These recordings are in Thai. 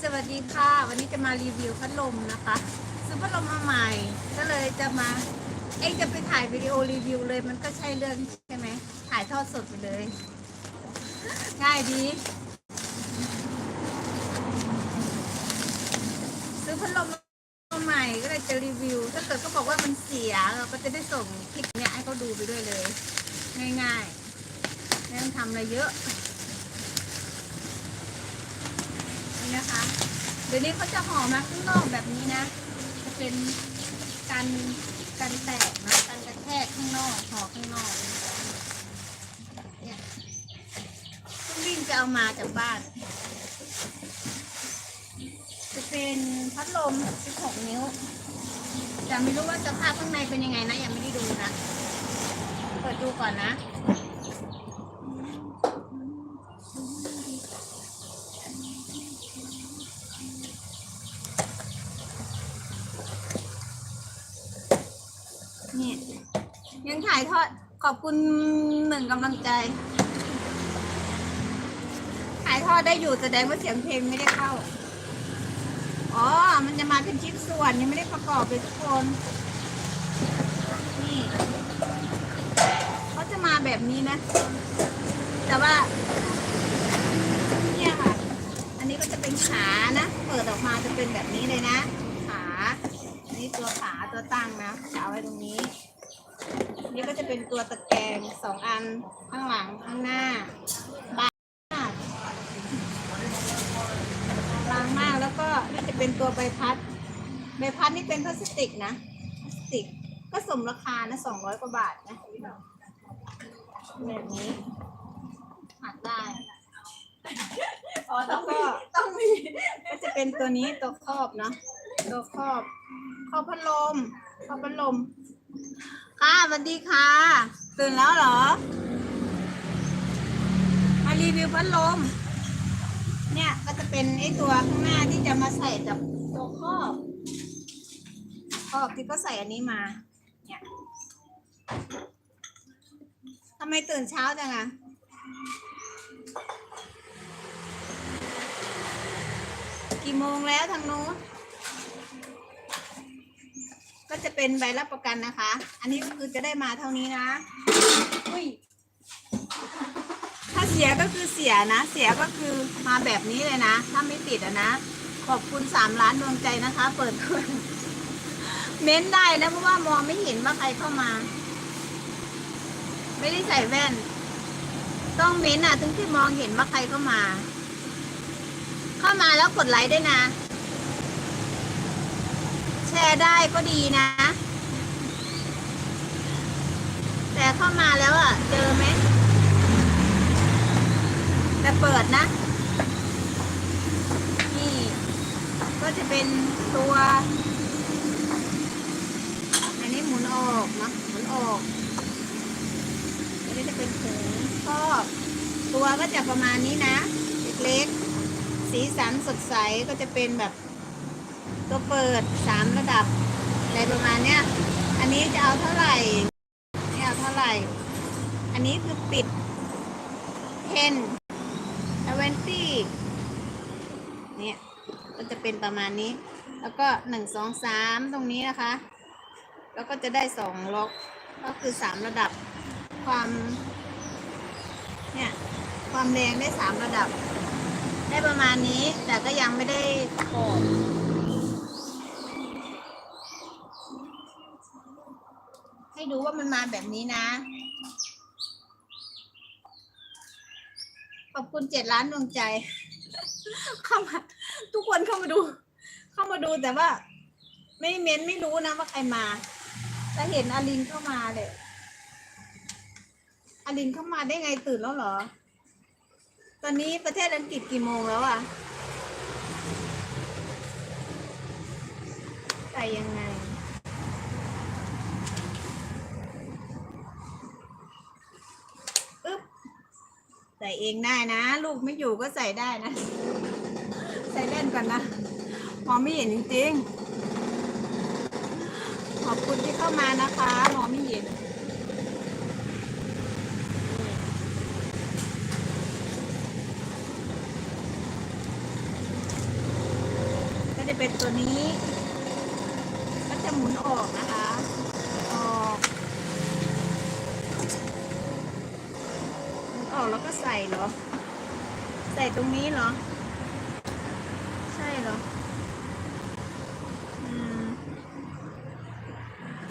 สวัสดีค่ะ วันนี้จะมารีวิวพัดลมนะคะซื้อพัดลมมาใหม่ ก็เลยจะมา เอ๊ะจะไปถ่ายวิดีโอรีวิวเลย มันก็ใช่เรื่องใช่ไหมถ่ายทอดสดไปเลย ง่ายดี ซื้อพัดลมมาใหม่ก็เลยจะรีวิว ถ้าเกิดเขาบอกว่ามันเสียเราก็จะได้ส่งคลิปเนี้ยให้เขาดูไปด้วยเลย ง่ายๆไม่ต้องทำอะไรเยอะ นะคะ เดี๋ยวนี้เขาจะห่อมาข้างนอกแบบนี้นะ จะเป็นกันกันแตกนะกันกระแทกข้างนอกห่อข้างนอกเนี่ยต้องวิ่งจะเอามาจากบ้าน จะเป็นพัดลม 16 นิ้ว แต่ไม่รู้ว่าสภาพข้างในเป็นยังไงนะยังไม่ได้ดูนะ เปิดดูก่อนนะายทอด ขอบคุณหนึ่งกำลังใจ ถ่ายทอดได้อยู่แสดงว่าเสียงเพลงไม่ได้เข้า อ๋อ มันจะมาเป็นชิ้นส่วนยังไม่ได้ประกอบเลยทุกคน นี่เขาจะมาแบบนี้นะ แต่ว่า เนี่ยค่ะ อันนี้ก็จะเป็นขานะ เปิดออกมาจะเป็นแบบนี้เลยนะ ขาอันนี้ตัวขาตัวตั้งนะจะเอาไว้ตรงนี้ นี่ก็จะเป็นตัวตะแกรงสองอันข้างหลังข้างหน้าบางมากบางมากแล้วก็นี่จะเป็นตัวใบพัดใบพัดนี่เป็นพลาสติกนะพลาสติกก็สมราคานะสองร้อยกว่าบาทนะแบบนี้หักได้อ๋อต้แล้องวมีก็ต้องมีก็จะเป็นตัวนี้ตัวครอบเนาะตัวครอบครอบพัดลมครอบพัดลม ค่ะสวัสดีค่ะ ตื่นแล้วเหรอ มารีวิวพัดลม เนี่ยก็จะเป็นไอตัวข้างหน้าที่จะมาใส่กับตัวครอบครอบที่ก็ใส่อันนี้มา เนี่ยทำไมตื่นเช้าจังอะกี่โมงแล้วทางนู้น ก็จะเป็นใบรับประกันนะคะ อันนี้ก็คือจะได้มาเท่านี้นะ อุ้ย ถ้าเสียก็คือเสียนะ เสียก็คือมาแบบนี้เลยนะ ถ้าไม่ติดอะนะ ขอบคุณสามล้านดวงใจนะคะ เปิดเครื่องเม้นได้นะเพราะว่ามองไม่เห็นว่าใครเข้ามา ไม่ได้ใส่แว่น ต้องเม้นอะถึงที่มองเห็นว่าใครเข้ามา เข้ามาแล้วกดไลค์ด้วยนะ แชร์ได้ก็ดีนะ แต่เข้ามาแล้วอะ เจอไหมแต่เปิดนะ นี่ ก็จะเป็นตัว อันนี้หมุนออกนะหมุนออก อันนี้จะเป็นถุงครอบ ตัวก็จะประมาณนี้นะ เล็กๆ สีสันสดใสก็จะเป็นแบบ ตัวเปิดสามระดับอะไรประมาณเนี้ย อันนี้จะเอาเท่าไหร่เนี่ยเอาเท่าไหร่ อันนี้คือปิดเทนทเวนตี้เนี่ยก็จะเป็นประมาณนี้ แล้วก็หนึ่งสองสามตรงนี้นะคะ แล้วก็จะได้สองล็อกก็คือสามระดับความเนี่ยความแรงได้สามระดับ ได้ประมาณนี้แต่ก็ยังไม่ได้ประกอบ ให้ดูว่ามันมาแบบนี้นะ ขอบคุณเจ็ดล้านดวงใจ เข้ามา ทุกคนเข้ามาดู เข้ามาดูแต่ว่า ไม่เม้นไม่รู้นะว่าใครมาแต่เห็นอลินเข้ามาเลยอลินเข้ามาได้ไงตื่นแล้วเหรอ ตอนนี้ประเทศอังกฤษกี่โมงแล้วอะใส่ยังไง ใส่เองได้นะ ลูกไม่อยู่ก็ใส่ได้นะ ใส่เล่นก่อนนะมองไม่เห็นจริงๆ ขอบคุณที่เข้ามานะคะมองไม่เห็นก็จะเป็นตัวนี้ ก็จะหมุนออกนะ ออกแล้วก็ใส่เหรอ ใส่ตรงนี้เหรอ ใช่เหรอ อืม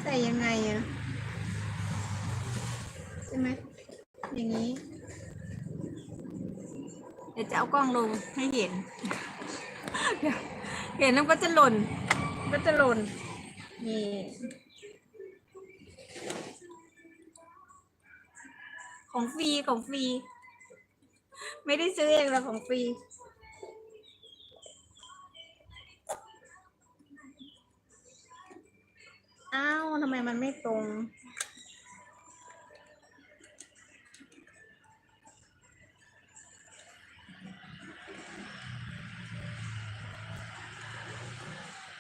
ใส่ยังไงอะใช่ไหมอย่างนี้ เดี๋ยวจะเอากล้องลงให้เห็นเดี๋ยวเห็นแล้วก็จะหล่น ก็จะหล่นนี่ ของฟรีของฟรี ไม่ได้ซื้อเองแล้วของฟรีอ้าวทำไมมันไม่ตรง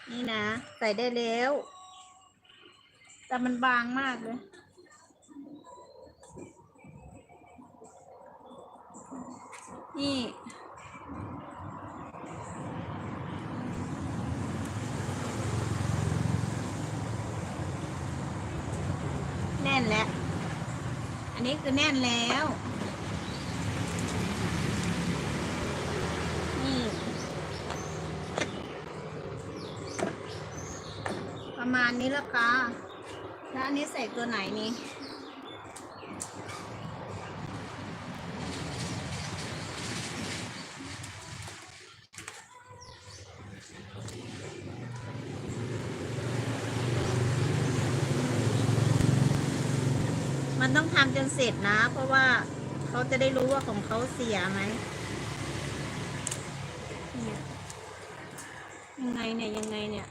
นี่นะ ใส่ได้แล้ว แต่มันบางมากเลย นี่ แน่นแล้ว อันนี้คือแน่นแล้ว นี่ ประมาณนี้ละค่ะแล้วอันนี้ใส่ตัวไหนนี่ต้องทำจน เสร็จนะ เพราะว่าเขาจะได้รู้ว่าของเขาเสียไหมเนี่ยยังไงเนี่ย ยังไงเนี่ย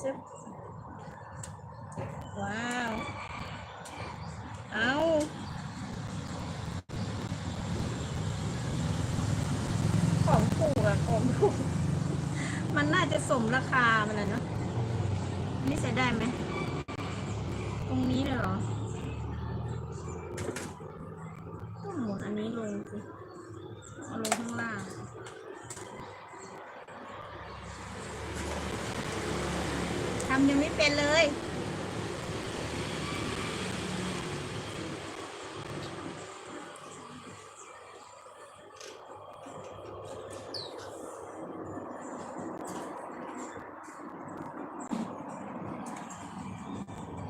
ซึบว้าว เอาของถูกอะของถูก มันน่า จะสมราคามันเลยเนาะนนี่ใส่ได้ไหม ตรงนี้เลยเหรอต้องหมุนอันนี้ลงสิเอาลงข้างล่างทำยังไม่เป็นเลย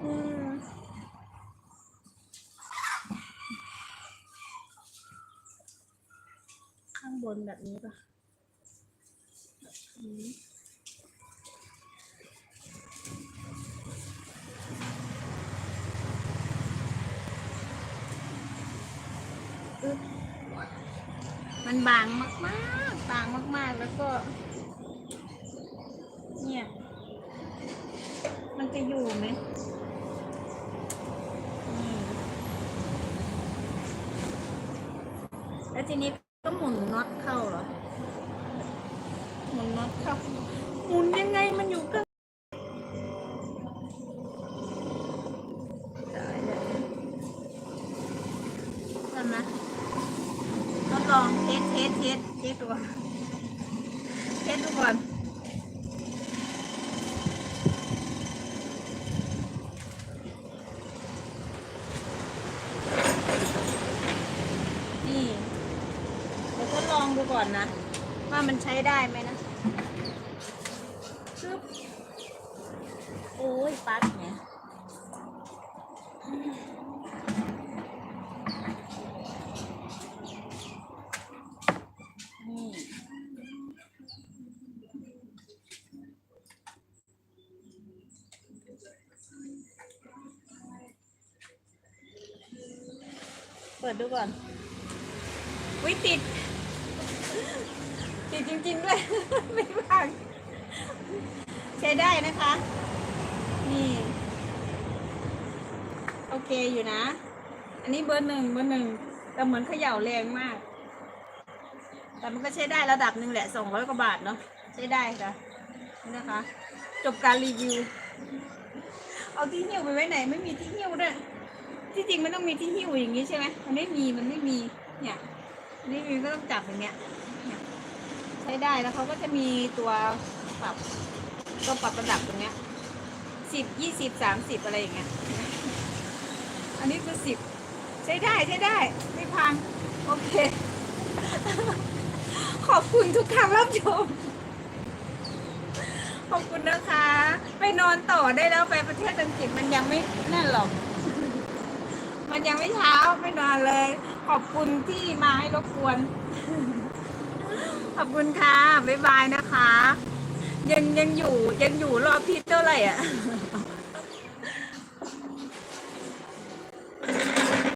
อืมข้างบน แบบนี้ป่ะมันบางมากๆบางมาก ๆ แล้วก็ เนี่ย มันจะอยู่ไหมแล้วทีนี้น็อตเข้าเหรอ หมุนน็อตเข้า หมุนยังไงมันอยู่ก็ตายแล้วทำนะทดลองเทสเทสเทสเทสดูก่อน เช็ดดูก่อนนี่เดี๋ยวทดลองดูก่อนนะ ว่ามันใช้ได้ไหมนะซึบโอ้ยปลั๊กเนี่ยนี่ เปิดดูก่อนวิติด ติดจริงๆด้วย ไม่พังใช้ได้นะคะ นี่ โอเคอยู่นะ อันนี้เบอร์หนึ่งเบอร์หนึ่งแต่เหมือนเขย่าแรงมาก แต่มันก็ใช้ได้ระดับหนึ่งแหละสองร้อยกว่าบาทเนาะใช้ได้ค่ะนี่นะคะ จบการรีวิว เอาที่หิ้วไปไว้ไหน ไม่มีที่หิ้วด้วย ที่จริงมันต้องมีที่หิ้วอย่างนี้ใช่ไหมมันไม่มีมันไม่มีเนี่ยนี่มีก็ต้องจับอย่างเงี้ยใช้ได้แล้วเขาก็จะมีตัวปรับตัวปรับระดับตรงเนี้ยสิบยี่สิบสามสิบอะไรอย่างเงี้ยอันนี้คือสิบใช้ได้ใช้ได้ไม่พังโอเค ขอบคุณทุกคำรับชมขอบคุณนะคะ ไปนอนต่อได้แล้วไปประเทศอังกฤษมันยังไม่นั่นหรอก มันยังไม่เช้าไม่นอนเลย ขอบคุณที่มาให้รบกวน ขอบคุณค่ะ บ๊ายบายนะคะ ยังยังอยู่ยังอยู่รอบที่เท่าไหร่อะ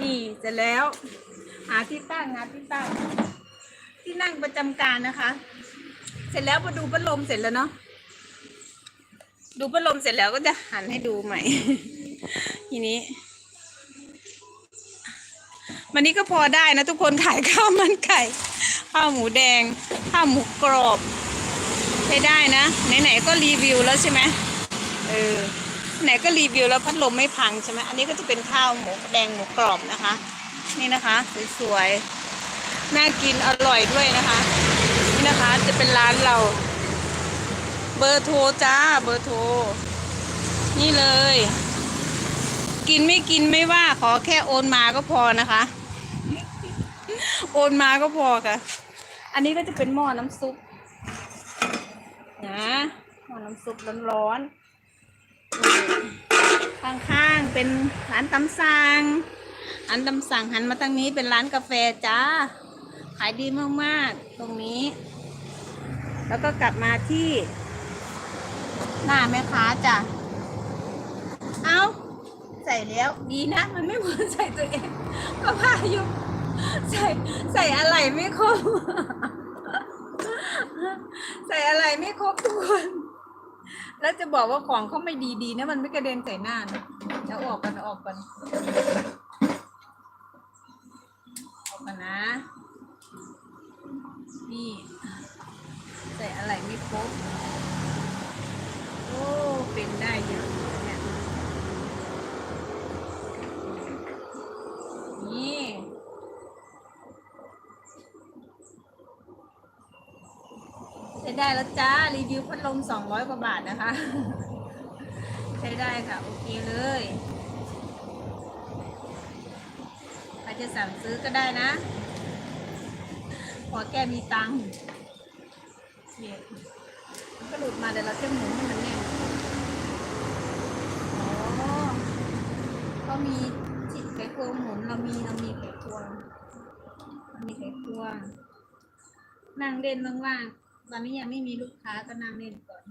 นี่เสร็จแล้ว หาที่ตั้งหาที่ตั้ง ที่นั่งประจำการนะคะ เสร็จแล้วมาดูพัดลมเสร็จแล้วเนาะดูพัดลมเสร็จแล้วก็จะหันให้ดูใหม่ ทีนี้ วันนี้ก็พอได้นะทุกคนขายข้าวมันไก่ ข้าวหมูแดง ข้าวหมูกรอบใช้ได้นะ ไหนๆก็รีวิวแล้วใช่ไหมเออไหนก็รีวิวแล้วพัดลมไม่พังใช่ไหมอันนี้ก็จะเป็นข้าวหมูแดงหมูกรอบนะคะ นี่นะคะสวยๆน่ากินอร่อยด้วยนะคะ นี่นะคะจะเป็นร้านเรา เบอร์โทรจ้าเบอร์โทรนี่เลย กินไม่กินไม่ว่าขอแค่โอนมาก็พอนะคะ โอนมาก็พอค่ะ อันนี้ก็จะเป็นหม้อน้ำซุปนะหม้อน้ำซุปร้อนๆข้างๆเป็นร้านตำสั่งร้านตำสั่งหันมาทางนี้เป็นร้านกาแฟจ้า ขายดีมากๆ ตรงนี้ แล้วก็กลับมาที่ หน้าแม่ค้าจ้ะ เอาใส่แล้วดีนะ มันไม่เหมือนใส่ตัวเองก็พายุ ใส่ใส่อะไรไม่ครบ ใส่อะไรไม่ครบทุกคน แล้วจะบอกว่าของเขาไม่ดีดีๆนะมันไม่กระเด็นใส่หน้านะเดี๋ยวออกกันออกกันออกกันนะ นี่ ใส่อะไรไม่ครบ โอ้ เป็นได้เยอะนี่ ใช้ ได้แล้วจ้า รีวิวพัดลมสองร้อยกว่าบาทนะคะ ใช้ได้ค่ะ โอเคเลยใครจะสั่งซื้อก็ได้นะขอแกมีตังค์เนี่ยก็หลุดมาเดี๋ยวเราจะหมุนให้มันแน่นอ๋อก็มีจิตไขควงหมุนเรามีเรามีไขควงมีไขควงนั่งเล่นว่างๆ ตอนนี้ยังไม่มีลูกค้าก็นั่งเล่นก่อน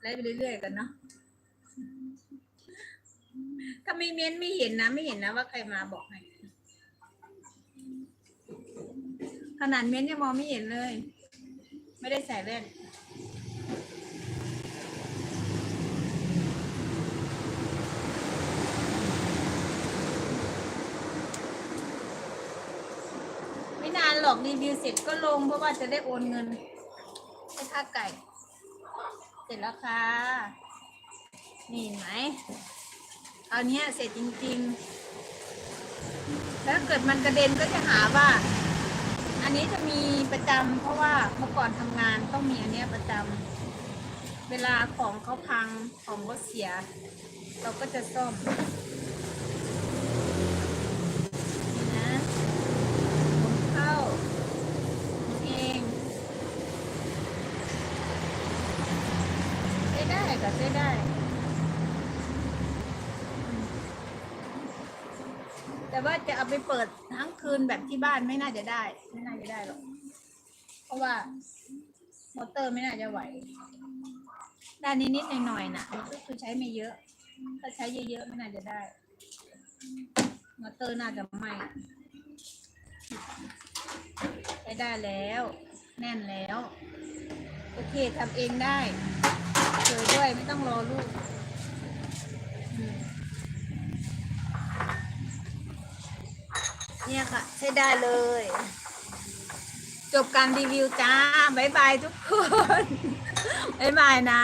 ไล่ไปเรื่อยๆกันเนาะถ้าไม่เม้นไม่เห็นนะ ไม่เห็นนะว่าใครมาบอกให้ขนาดเม้นยังมองไม่เห็นเลย ไม่ได้ใส่แว่นานหรอกรีวิวเสร็จก็ลงเพราะว่าจะได้โอนเงินให้ค่าไก่ เสร็จแล้วค่ะ นี่ไหมเอาเนี้ยเสร็จจริงๆ แล้วเกิดมันกระเด็นก็จะหาว่า อันนี้จะมีประจำเพราะว่าเมื่อก่อนทำงานต้องมีอันเนี้ยประจำเวลาของเขาพังของเขาเสีย เราก็จะซ่อมนี่นะหมุนเข้าหมุนเองใช้ได้ ก็ใช้ได้ แต่ว่าจะเอาไปเปิดทั้งคืนแบบที่บ้านไม่น่าจะได้ ไม่น่าจะได้หรอก เพราะว่ามอเตอร์ไม่น่าจะไหว ด้านนิดๆหน่อยๆนะก็คือใช้ไม่เยอะ ถ้าใช้เยอะๆไม่น่าจะได้ มอเตอร์น่าจะไหมใช้ได้แล้ว แน่นแล้ว โอเคทำเองได้ เจอด้วยไม่ต้องรอลูกเนี่ยค่ะ ใช้ได้เลย จบการรีวิวจ้า บ๊ายบายทุกคน บ๊ายบายนะ